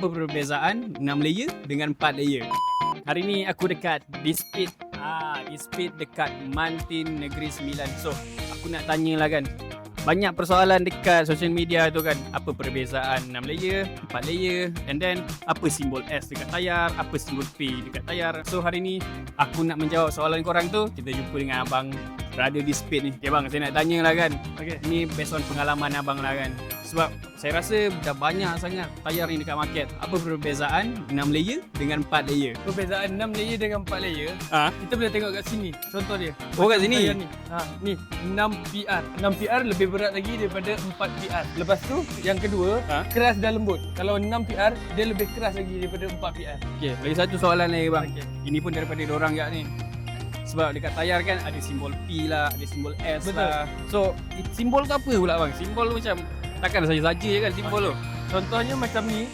Apa perbezaan 6 layer dengan 4 layer? Hari ni aku dekat Dispit Ah, Dispit dekat Mantin Negeri Sembilan. So, aku nak tanya lah kan. Banyak persoalan dekat social media tu kan. Apa perbezaan 6 layer, 4 layer and then apa simbol S dekat tayar, apa simbol P dekat tayar. So, hari ni aku nak menjawab soalan korang tu. Kita jumpa dengan abang Radio Dispit ni. Okay bang, saya nak tanya lah kan. Okay. Ni based on pengalaman abang lah kan. Sebab saya rasa dah banyak sangat tayar ni dekat market. Apa perbezaan 6 layer dengan 4 layer? Perbezaan 6 layer dengan 4 layer Ah, Kita boleh tengok kat sini Contoh dia Oh, kat sini? Ni. Ha, ni 6 PR 6 PR lebih berat lagi daripada 4 PR Lepas tu yang kedua Ha? Keras dan lembut Kalau 6 PR Dia lebih keras lagi daripada 4 PR okey. Lagi satu soalan lagi bang. Okey. Ini pun daripada orang kat ni. Sebab dekat tayar kan ada simbol P lah, ada simbol S Betul. lah. So, simbol tu apa pula bang? Simbol tu macam takkan saja-saja je kan simbol tu. Contohnya macam ni